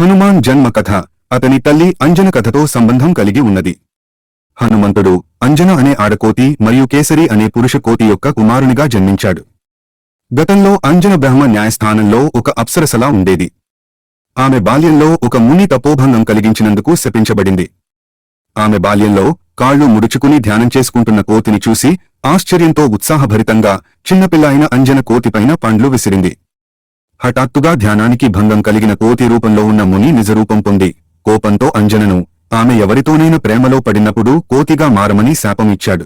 హనుమాన్ జన్మ కథ అతని తల్లి అంజన కథతో సంబంధం కలిగి ఉన్నది. హనుమంతుడు అంజన అనే ఆడకోతి మరియు కేసరి అనే పురుష కోతి యొక్క కుమారునిగా జన్మించాడు. గతంలో అంజన బ్రహ్మ న్యాయస్థానంలో ఒక అప్సరసలా ఉండేది. ఆమె బాల్యంలో ఒక ముని తపోభంగం కలిగించినందుకు శపించబడింది. ఆమె బాల్యంలో కాళ్ళు ముడుచుకుని ధ్యానం చేసుకుంటున్న కోతిని చూసి ఆశ్చర్యంతో ఉత్సాహభరితంగా చిన్నపిల్ల అయిన అంజన కోతిపైన పండ్లు విసిరింది. హఠాత్తుగా ధ్యానానికి భంగం కలిగిన కోతి రూపంలో ఉన్న ముని నిజరూపం పొంది కోపంతో అంజనను ఆమె ఎవరితోనైనా ప్రేమలో పడినప్పుడు కోతిగా మారమని శాపం ఇచ్చాడు.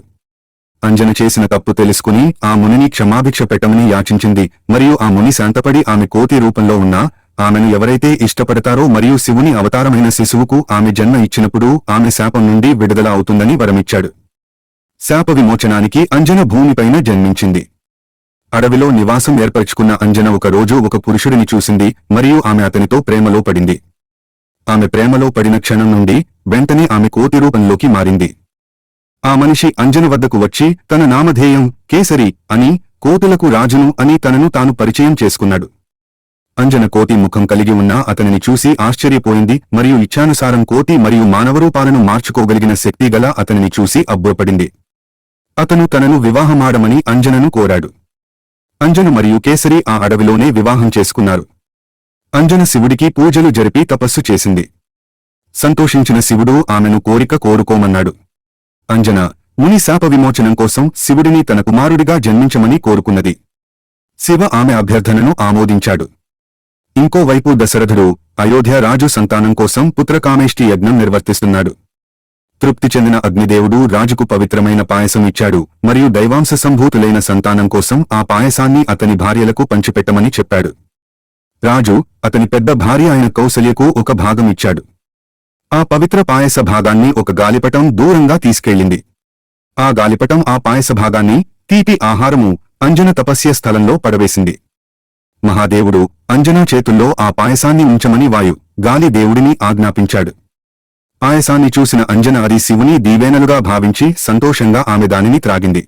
అంజన చేసిన తప్పు తెలుసుకుని ఆ మునిని క్షమాభిక్ష పెట్టమని యాచించింది మరియు ఆ ముని శాంతపడి ఆమె కోతి రూపంలో ఉన్న ఆమెను ఎవరైతే ఇష్టపడతారో మరియు శివుని అవతారమైన శిశువుకు ఆమె జన్మ ఇచ్చినప్పుడు ఆమె శాపం నుండి విడుదల అవుతుందని వరమిచ్చాడు. శాప విమోచనానికి అంజన భూమిపైన జన్మించింది. అడవిలో నివాసం ఏర్పరచుకున్న అంజన ఒక రోజు ఒక పురుషుడిని చూసింది మరియు ఆమె అతనితో ప్రేమలో పడింది. ఆమె ప్రేమలో పడిన క్షణం నుండి వెంటనే ఆమె కోటి రూపంలోకి మారింది. ఆ మనిషి అంజన వద్దకు వచ్చి తన నామధేయం కేసరి అని కోతులకు రాజును అని తనను తాను పరిచయం చేసుకున్నాడు అంజన కోటి ముఖం కలిగి ఉన్న అతనిని చూసి ఆశ్చర్యపోయింది మరియు ఇచ్ఛానుసారం కోటి మరియు మానవరూపాలను మార్చుకోగలిగిన శక్తిగల అతనిని చూసి అబ్బురపడింది. అతను తనను వివాహమాడమని అంజనను కోరాడు. అంజన మరియు కేసరి ఆ అడవిలోనే వివాహం చేసుకున్నారు. అంజన శివుడికి పూజలు జరిపి తపస్సు చేసింది. సంతోషించిన శివుడు ఆమెను కోరిక కోరుకోమన్నాడు. అంజన ముని శాప విమోచనం కోసం శివుడిని తన కుమారుడిగా జన్మించమని కోరుకున్నది. శివ ఆమె అభ్యర్థనను ఆమోదించాడు. ఇంకోవైపు దశరథుడు అయోధ్య రాజు సంతానం కోసం పుత్రకామేష్టి యజ్ఞం నిర్వర్తిస్తున్నాడు. తృప్తి చెందిన అగ్నిదేవుడు రాజుకు పవిత్రమైన పాయసం ఇచ్చాడు. మరియు దైవాంశ సంభూతులైన సంతానం కోసం ఆ పాయసాన్ని అతని భార్యలకు పంచిపెట్టమని చెప్పాడు. రాజు అతని పెద్ద భార్య అయిన కౌసల్యకు ఒక భాగం ఇచ్చాడు. ఆ పవిత్ర పాయస భాగాన్ని ఒక గాలిపటం దూరంగా తీసుకెళ్ళింది. ఆ గాలిపటం ఆ పాయస భాగాన్ని తీపి ఆహారము అంజన తపస్య స్థలంలో పడవేసింది. మహాదేవుడు అంజనా చేతుల్లో ఆ పాయసాన్ని ఉంచమని వాయు గాలి దేవుడిని ఆజ్ఞాపించాడు. పాయసాన్ని చూసిన అంజన అది శివుని దీవెనలుగా భావించి సంతోషంగా ఆమె దానిని త్రాగింది.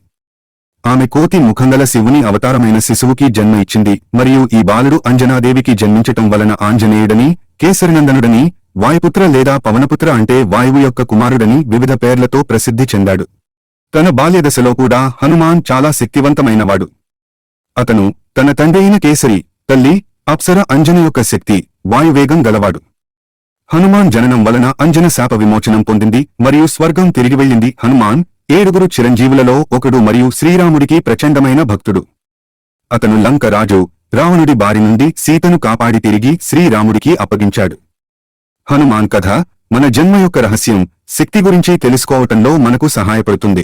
ఆమె కోతి ముఖంగల శివుని అవతారమైన శిశువుకి జన్మ ఇచ్చింది మరియు ఈ బాలుడు అంజనాదేవికి జన్మించటం వలన ఆంజనేయుడని కేసరినందనుడని వాయుపుత్ర లేదా పవనపుత్ర అంటే వాయువు యొక్క కుమారుడని వివిధ పేర్లతో ప్రసిద్ధి చెందాడు. తన బాల్యదశలో కూడా హనుమాన్ చాలా శక్తివంతమైనవాడు. అతను తన తండ్రి అయిన కేసరి తల్లి అప్సర అంజన యొక్క శక్తి వాయువేగం గలవాడు. హనుమాన్ జననం వలన అంజన శాప విమోచనం పొందింది మరియు స్వర్గం తిరిగి వెళ్ళింది. హనుమాన్ ఏడుగురు చిరంజీవులలో ఒకడు మరియు శ్రీరాముడికి ప్రచండమైన భక్తుడు. అతను లంక రాజు రావణుడి బారి నుండి సీతను కాపాడి తిరిగి శ్రీరాముడికి అప్పగించాడు. హనుమాన్ కథ మన జన్మ యొక్క రహస్యం శక్తి గురించి తెలుసుకోవటంలో మనకు సహాయపడుతుంది.